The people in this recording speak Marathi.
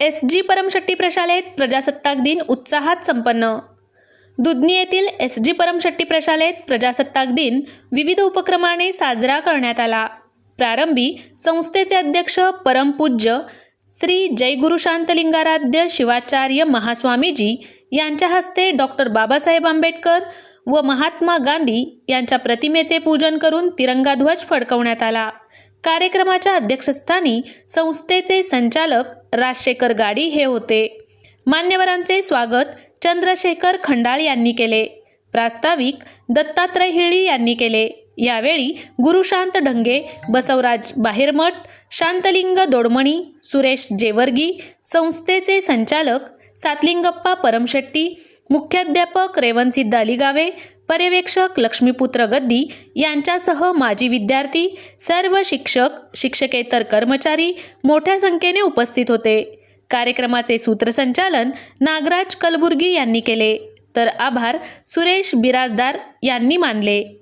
एस जी परमशट्टी प्रशालेत प्रजासत्ताक दिन उत्साहात संपन्न. दुधनी येथील एस जी परमशट्टी प्रशालेत प्रजासत्ताक दिन विविध उपक्रमाने साजरा करण्यात आला. प्रारंभी संस्थेचे अध्यक्ष परमपूज्य श्री जयगुरु शांतलिंगाराध्य शिवाचार्य महास्वामीजी यांच्या हस्ते डॉक्टर बाबासाहेब आंबेडकर व महात्मा गांधी यांच्या प्रतिमेचे पूजन करून तिरंगाध्वज फडकवण्यात आला. कार्यक्रमाच्या अध्यक्षस्थानी संस्थेचे संचालक राजशेखर गाडी हे होते. मान्यवरांचे स्वागत चंद्रशेखर खंडाळ यांनी केले. प्रास्ताविक दत्तात्रय हिळी यांनी केले. यावेळी गुरुशांत ढंगे बसवराज बाहेरमठ शांतलिंग दोडमणी सुरेश जेवर्गी संस्थेचे संचालक सातलिंगप्पा परमशेट्टी मुख्याध्यापक रेवनसिद्ध अलिगावे पर्यवेक्षक लक्ष्मीपुत्र गद्दी यांच्यासह माजी विद्यार्थी सर्व शिक्षक शिक्षकेतर कर्मचारी मोठ्या संख्येने उपस्थित होते. कार्यक्रमाचे सूत्रसंचालन नागराज कलबुर्गी यांनी केले. तर आभार सुरेश बिराजदार यांनी मानले.